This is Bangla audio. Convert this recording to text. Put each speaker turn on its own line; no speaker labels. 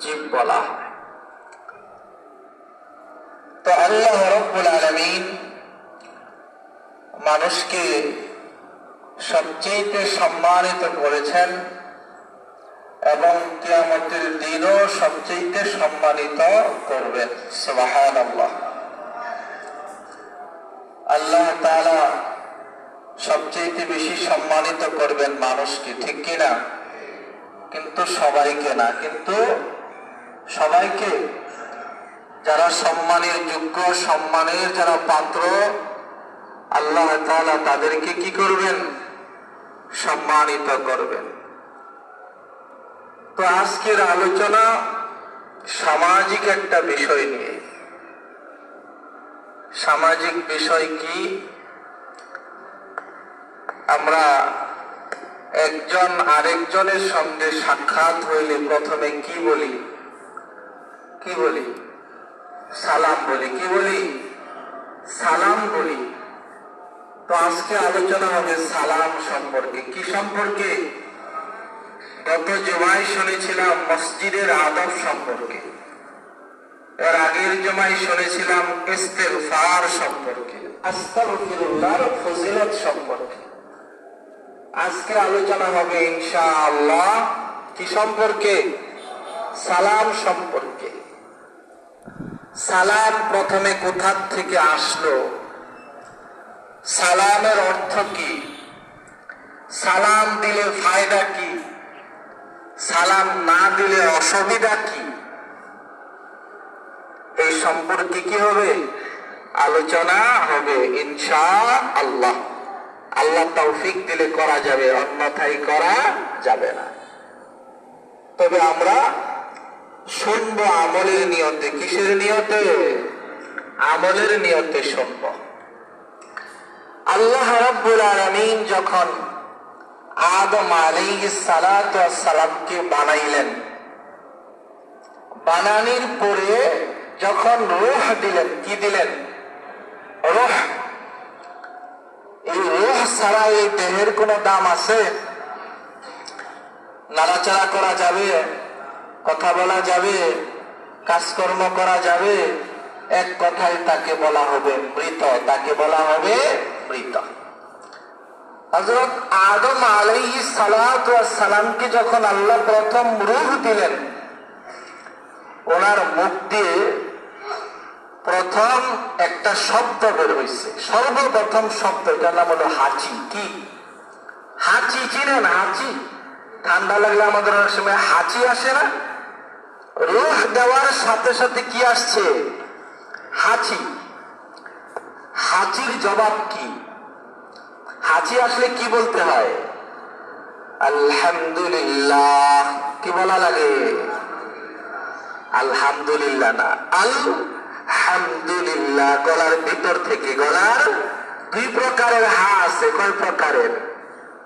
জীব বলা তো আল্লাহ রব্বুল আলমিন মানুষকে সবচেয়ে সম্মানিত করেছেন এবং কিয়ামতের দিনও সবচেয়ে সম্মানিত করবেন। সুবাহান আল্লাহ আল্লাহ তাআলা সবচেয়ে বেশি সম্মানিত করবেন মানুষকে, ঠিক কিনা? কিন্তু সবাইকে না, কিন্তু সবাইকে যারা সম্মানের যোগ্য, সম্মানের যারা পাত্র, আল্লাহ তাআলা তাদেরকে কি করবেন? সম্মানিত করবেন। তো আজকের আলোচনা সামাজিক একটা বিষয় নিয়ে। সামাজিক বিষয় কি? আমরা একজন আরেকজনের সঙ্গে সাক্ষাৎ হইলে প্রথমে কি বলি? কি বলি? সালাম বলি। কি বলি? সালাম বলি। তো আজকে আলোচনা হবে সালাম সম্পর্কে। কি সম্পর্কে? গত জমায় শুনেছিলাম মসজিদের আদব সম্পর্কে। এর আগের জমায় শুনেছিলাম ইস্তেগফার সম্পর্কে। আস্তাগফিরুল্লাহর ফজিলত সম্পর্কে। আজকে আলোচনা হবে ইনশাআল্লাহ কি সম্পর্কে? সালাম সম্পর্কে। সালাম প্রথমে কোথা থেকে আসলো? সালামের অর্থ কি? সালাম দিলে ফায়দা কি? সালাম না দিলে অসুবিধা কি? এই সম্পর্কে কি হবে? আলোচনা হবে ইনশা আল্লাহ আল্লাহ তৌফিক দিলে করা যাবে, অন্যথায় করা যাবে না। তবে আমরা শুনব আমলের নিয়তে, কিসের নিয়তে? আমলের নিয়তে শুনব। আল্লাহ রাব্বুল আলামিন যখন আদম আলাইহিস সালাতু সালামকে বানাইলেন, বানানির পরে যখন রূহ দিলেন, কি দিলেন? রূহ ছাড়া এই দেহের কোনো দাম আছে? নাড়াচাড়া করা যাবে, কথা বলা যাবে, কাজকর্ম করা যাবে, এক কথায় তাকে বলা হবে মৃত, তাকে বলা হবে মৃত। হজরত আদম সালাত সালামকে যখন আল্লাহ প্রথম রূহ দিলেন, ওনার প্রথম একটা শব্দ বের হয়েছে সর্বপ্রথম শব্দ, এটার নাম হলো হাঁচি। কি? হাঁচি চিনেন? হাঁচি? ঠান্ডা লাগলে আমাদের অনেক সময় হাঁচি আসে না? রুহ দেওয়ার সাথে সাথে কি আসছে? হাঁচি। হাঁচির জবাব কি? হাঁচি আসলে কি বলতে হয়? আলহামদুলিল্লাহ। কি বলা লাগে? আলহামদুলিল্লাহ না। আলহামদুলিল্লাহ গলার ভিতর থেকে গলার দুই প্রকারের হা আছে কয় প্রকারের